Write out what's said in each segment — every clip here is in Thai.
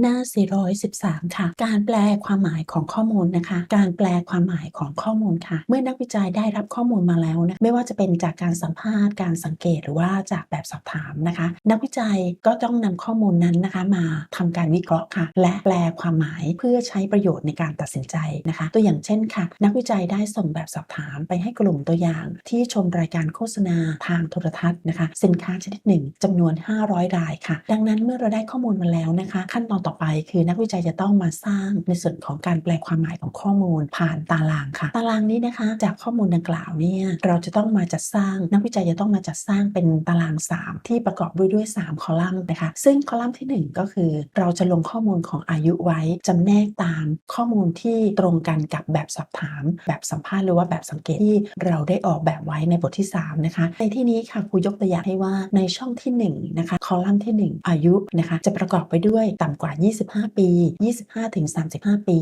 หน้า 413 ค่ะ การแปลความหมายของข้อมูลนะคะ การแปลความหมายของข้อมูลค่ะ เมื่อนักวิจัยได้รับข้อมูลมาแล้วนะไม่ว่าจะเป็นจากการสัมภาษณ์การสังเกตหรือว่าจากแบบสอบถามนะคะ นักวิจัยก็ต้องนำข้อมูลนั้นนะคะมาทำการวิเคราะห์ค่ะ และแปลความหมายเพื่อใช้ประโยชน์ในการตัดสินใจนะคะ ตัวอย่างเช่นค่ะ นักวิจัยได้ส่งแบบสอบถามไปให้กลุ่มตัวอย่าง ที่ชมรายการโฆษณาทางโทรทัศน์นะคะ สินค้าชนิดหนึ่งจำนวน 500 รายค่ะ ดังนั้นเมื่อเราได้ข้อมูลมาแล้วนะคะ ขั้นตอนต่อ่อไป คือนักวิจัยจะต้องมาสร้างในส่วนของการแปลความหมายของข้อมูล ผ่านตารางค่ะ ตารางนี้นะคะ จากข้อมูลดังกล่าวเนี่ยเราจะต้องมาจัดสร้างนักวิจัยจะต้องมาจัดสร้างเป็นตาราง 3 ที่ประกอบด้วยด้วย 3 คอลัมน์นะคะซึ่งคอลัมน์ทีหนึ่1 ก็คือ เราจะลงข้อมูลของอายุไว้จำแนกตามข้อมูลที่ตรงกันกับแบบสอบถาม แบบสัมภาษณ์หรือว่าแบบสังเกตที่เราได้ออกแบบไว้ในบทที่ 3 นะคะ ในที่นี้ค่ะครูยกตัวอย่างให้ว่าในช่องที่1นะคะคอลัมน์ที่ 1 อายุนะคะจะประกอบไปด้วยต่ำกว่า25 ปี 25ถึง35 ปี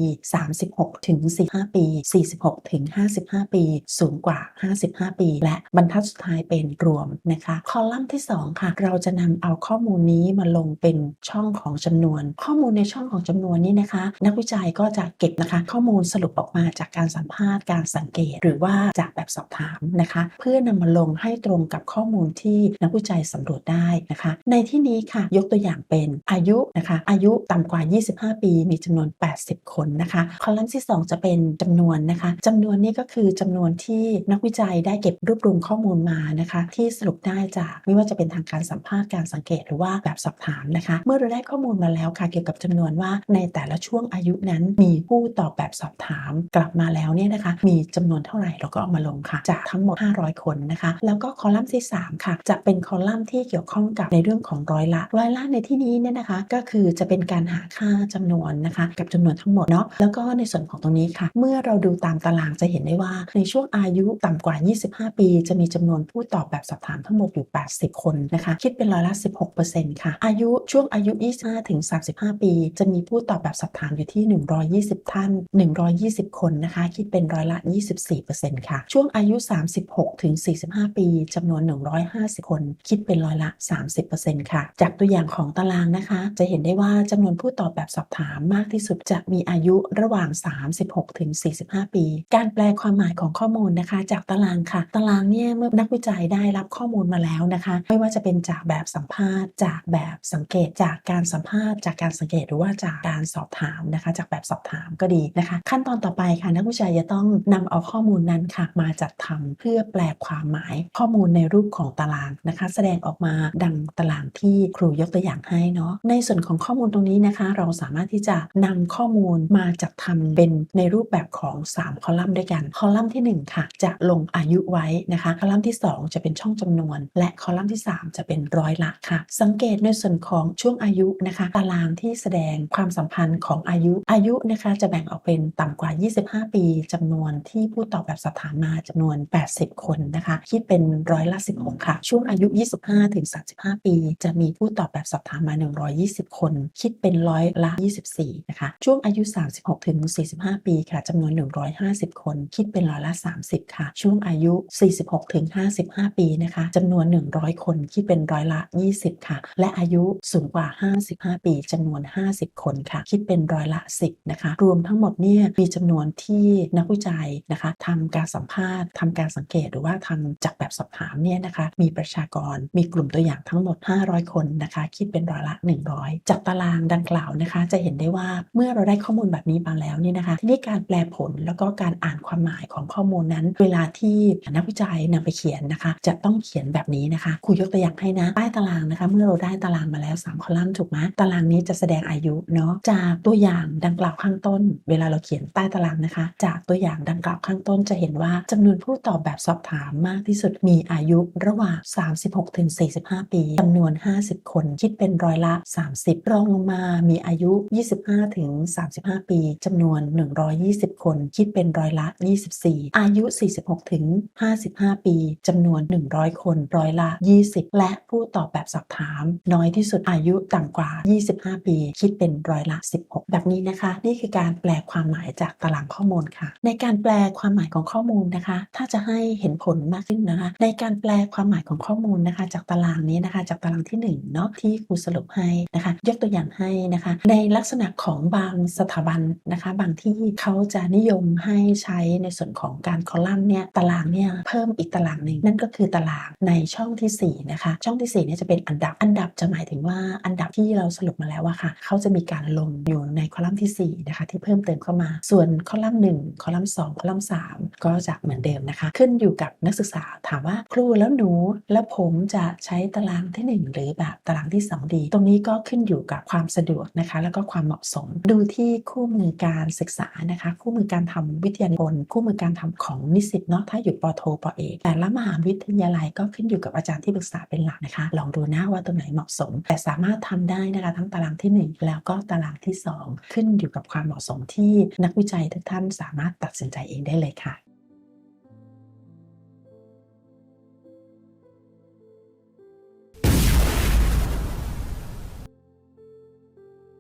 36ถึง45 ปี 46ถึง55 ปี สูงกว่า 55 ปี และบรรทัดสุดท้ายเป็นรวมนะคะ คอลัมน์ที่ 2 ค่ะ เราจะนำเอาข้อมูลนี้มาลงเป็นช่องของจำนวน ข้อมูลในช่องของจำนวนนี้นะคะ นักวิจัยก็จะเก็บนะคะข้อมูลสรุปออกมาจากการสัมภาษณ์การสังเกต หรือว่าจากแบบสอบถามนะคะ เพื่อนำมาลงให้ตรงกับข้อมูลที่นักวิจัยสำรวจได้นะคะ ในที่นี้ค่ะยกตัวอย่างเป็นอายุนะคะ อายุต่ำกว่า 25 ปี มีจำนวน 80 คนนะคะคอลัมน์ที่ 2 จะเป็นจำนวนนะคะจำนวนนี้ก็คือจำนวนที่นักวิจัยได้เก็บรวบรวมข้อมูลมานะคะ ที่สรุปได้จากไม่ว่าจะเป็นทางการสัมภาษณ์การสังเกตหรือว่าแบบสอบถามนะคะ เมื่อเราได้ข้อมูลมาแล้วค่ะ เกี่ยวกับจำนวนว่าในแต่ละช่วงอายุนั้นมีผู้ตอบแบบสอบถาม กลับมาแล้วเนี่ยนะคะ มีจำนวนเท่าไหร่เราก็เอามาลงค่ะ จากทั้งหมด 500 คนนะคะ แล้วก็คอลัมน์ที่ 3 ค่ะ จะเป็นคอลัมน์ที่เกี่ยวข้องกับในเรื่องของร้อยละ ร้อยละในที่นี้เนี่ยนะคะ ก็คือจะเป็นการหาค่าจำนวนนะคะ กับจำนวนทั้งหมดเนาะแล้วก็ในส่วนของตรงนี้ค่ะ เมื่อเราดูตามตารางจะเห็นได้ว่า ในช่วงอายุต่ำกว่า 25 ปี จะมีจำนวนผู้ตอบแบบสอบถามทั้งหมดอยู่ 80 คนนะคะ คิดเป็นร้อยละ 16%ค่ะ อายุช่วงอายุ 25 ถึง 35 ปี จะมีผู้ตอบแบบสอบถามอยู่ที่ 120 ท่าน 120 คนนะคะ คิดเป็นร้อยละ 24%ค่ะ ช่วงอายุ 36 ถึง 45 ปีจำนวน 150 คน คิดเป็นร้อยละ 30%ค่ะ จากตัวอย่างของตารางนะคะ จะเห็นได้ว่าจำนวนผู้ตอบแบบสอบถามมากที่สุดจะมีอายุระหว่าง 36 ถึง 45 ปี การแปลความหมายของข้อมูลนะคะ จากตารางค่ะ ตารางเนี่ยเมื่อนักวิจัยได้รับข้อมูลมาแล้วนะคะ ไม่ว่าจะเป็นจากแบบสัมภาษณ์ จากแบบสังเกต จากการสัมภาษณ์ จากการสังเกตหรือว่าจากการสอบถามนะคะ จากแบบสอบถามก็ดีนะคะ ขั้นตอนต่อไปค่ะนักวิจัยจะต้องนำเอาข้อมูลนั้นค่ะ มาจัดทำเพื่อแปลความหมายข้อมูลในรูปของตารางนะคะ แสดงออกมาดังตารางที่ครูยกตัวอย่างให้เนาะในส่วนของข้อมูลตรงนี้นะคะเราสามารถที่จะนำข้อมูลมาจัดทำเป็นในรูปแบบของ 3 คอลัมน์ด้วยกัน คอลัมน์ที่ 1 ค่ะ จะลงอายุไว้นะคะ คอลัมน์ที่ 2 จะเป็นช่องจำนวน และคอลัมน์ที่ 3 จะเป็นร้อยละค่ะ สังเกตในส่วนของช่วงอายุนะคะ ตารางที่แสดงความสัมพันธ์ของอายุ อายุนะคะจะแบ่งออกเป็นต่ำกว่า 25 ปีจำนวนที่ผู้ตอบแบบสอบถามมาจำนวน 80 คนนะคะ คิดเป็นร้อยละ 16 ค่ะ ช่วงอายุ 25-35 ปี จะมีผู้ตอบแบบสอบถามมา 120 คน คิดเป็นร้อยละ 24 นะคะ ช่วงอายุ 36 ถึง 45 ปีค่ะจำนวน 150 คน คิดเป็นร้อยละ 30 ค่ะ ช่วงอายุ 46 ถึง 55 ปีนะคะจำนวน 100 คน คิดเป็นร้อยละ 20 ค่ะ และอายุสูงกว่า 55 ปีจำนวน 50 คนค่ะ คิดเป็นร้อยละ 10 นะคะ รวมทั้งหมดเนี่ยมีจำนวนที่นักวิจัยนะคะทำการสัมภาษณ์ทำการสังเกตหรือว่าทำจากแบบสอบถามเนี่ยนะคะมีประชากรมีกลุ่มตัวอย่างทั้งหมด 500 คนนะคะ คิดเป็นร้อยละ 100 จากตารางดังกล่าวนะคะ จะเห็นได้ว่าเมื่อเราได้ข้อมูลแบบนี้มาแล้วเนี่ยนะคะ ทีนี้การแปลผลแล้วก็การอ่านความหมายของข้อมูลนั้น เวลาที่นักวิจัยนำไปเขียนนะคะ จะต้องเขียนแบบนี้นะคะครูยกตัวอย่างให้นะใต้ตารางนะคะ เมื่อเราได้ตารางมาแล้ว 3 คอลัมน์ถูกไหมตารางนี้จะแสดงอายุเนาะจากตัวอย่างดังกล่าวข้างต้น เวลาเราเขียนใต้ตารางนะคะ จากตัวอย่างดังกล่าวข้างต้นจะเห็นว่าจำนวนผู้ตอบแบบสอบถามมากที่สุดมีอายุระหว่าง 36ถึง45 ปีจำนวน 50 คนคิดเป็นร้อยละ 30 รองลงมามีอายุ 25 ถึง 35 ปีจำนวน 120 คน คิดเป็นร้อยละ 24 อายุ 46 ถึง 55 ปี จำนวน 100 คน ร้อยละ 20 และผู้ตอบแบบสอบถาม น้อยที่สุดอายุต่ำกว่า 25 ปี คิดเป็นร้อยละ 16 แบบนี้นะคะ นี่คือการแปลความหมายจากตารางข้อมูลค่ะ ในการแปลความหมายของข้อมูลนะคะ ถ้าจะให้เห็นผลมากขึ้นนะคะ ในการแปลความหมายของข้อมูลนะคะ จากตารางนี้นะคะ จากตารางที่1เนาะที่ครูสรุปให้นะคะ ยกตัวอย่างให้ให้นะคะ ในลักษณะของบางสถาบันนะคะ บางที่เขาจะนิยมให้ใช้ในส่วนของการคอลัมน์เนี่ยตารางเนี่ยเพิ่มอีกตารางหนึ่งนั่นก็คือตารางในช่องทีสี่4นะคะช่องทีสี่4เนี่ยจะเป็นอันดับอันดับจะหมายถึงว่าอันดับที่เราสรุปมาแล้วว่าค่ะเขาจะมีการลงอยู่ในคอลัมน์ทีสี่4นะคะที่เพิ่มเติมเข้ามา ส่วนคอลัมน์หนึ่งคอลัมน์สองคอลัมน์สามก็จะเหมือนเดิมนะคะ ขึ้นอยู่กับนักศึกษาถามว่าครูแล้วหนูแล้วผมจะใช้ตารางที่ 1 หรือแบบตารางที่ 2 ดี ตรงนี้ก็ขึ้นอยู่กับความสะดวกนะคะ แล้วก็ความเหมาะสม ดูที่คู่มือการศึกษานะคะ คู่มือการทำวิทยานิพนธ์คู่มือการทำของนิสิตเนาะถ้าอยู่ปโทปเอกแต่ละมหาวิทยาลัยก็ขึ้นอยู่กับอาจารย์ที่ปรึกษาเป็นหลักนะคะ ลองดูนะว่าตรงไหนเหมาะสม แต่สามารถทำได้นะคะทั้งตารางทีหนึ่1 แล้วก็ตารางที่ 2 ขึ้นอยู่กับความเหมาะสมที่นักวิจัยทุกท่านสามารถตัดสินใจเองได้เลยค่ะ